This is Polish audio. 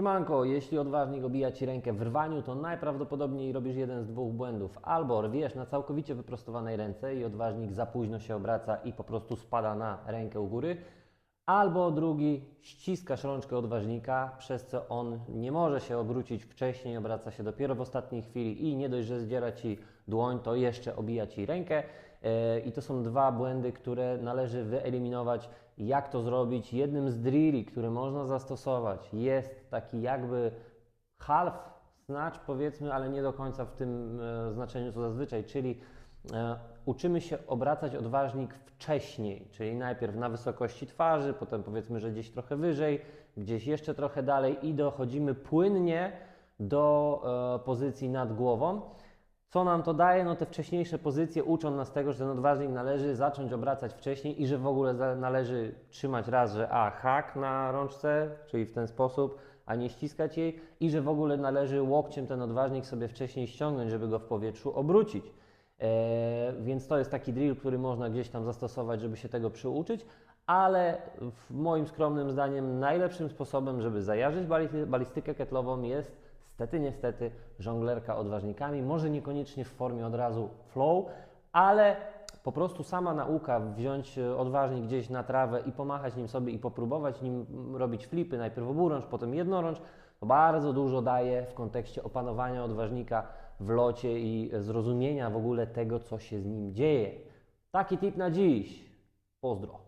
Siemanko, jeśli odważnik obija Ci rękę w rwaniu, to najprawdopodobniej robisz jeden z dwóch błędów. Albo rwiesz na całkowicie wyprostowanej ręce i odważnik za późno się obraca i po prostu spada na rękę u góry. Albo drugi, ściskasz rączkę odważnika, przez co on nie może się obrócić wcześniej, obraca się dopiero w ostatniej chwili i nie dość, że zdziera Ci dłoń, to jeszcze obija Ci rękę. E, I to są dwa błędy, które należy wyeliminować. Jak to zrobić? Jednym z drilli, które można zastosować, jest taki jakby half snatch, powiedzmy, ale nie do końca w tym e, znaczeniu co zazwyczaj, czyli uczymy się obracać odważnik wcześniej, czyli najpierw na wysokości twarzy, potem powiedzmy, że gdzieś trochę wyżej, gdzieś jeszcze trochę dalej i dochodzimy płynnie do e, pozycji nad głową. Co nam to daje? No te wcześniejsze pozycje uczą nas tego, że ten odważnik należy zacząć obracać wcześniej i że w ogóle należy trzymać raz, że a hak na rączce, czyli w ten sposób, a nie ściskać jej i że w ogóle należy łokciem ten odważnik sobie wcześniej ściągnąć, żeby go w powietrzu obrócić. E, więc to jest taki drill, który można gdzieś tam zastosować, żeby się tego przyuczyć, ale moim skromnym zdaniem najlepszym sposobem, żeby zajarzyć bali- balistykę ketlową jest Stety, niestety, żonglerka odważnikami, może niekoniecznie w formie od razu flow, ale po prostu sama nauka wziąć e, odważnik gdzieś na trawę i pomachać nim sobie i popróbować nim mm, robić flipy, najpierw oburącz, potem jednorącz, to bardzo dużo daje w kontekście opanowania odważnika w locie i zrozumienia w ogóle tego, co się z nim dzieje. Taki tip na dziś. Pozdro.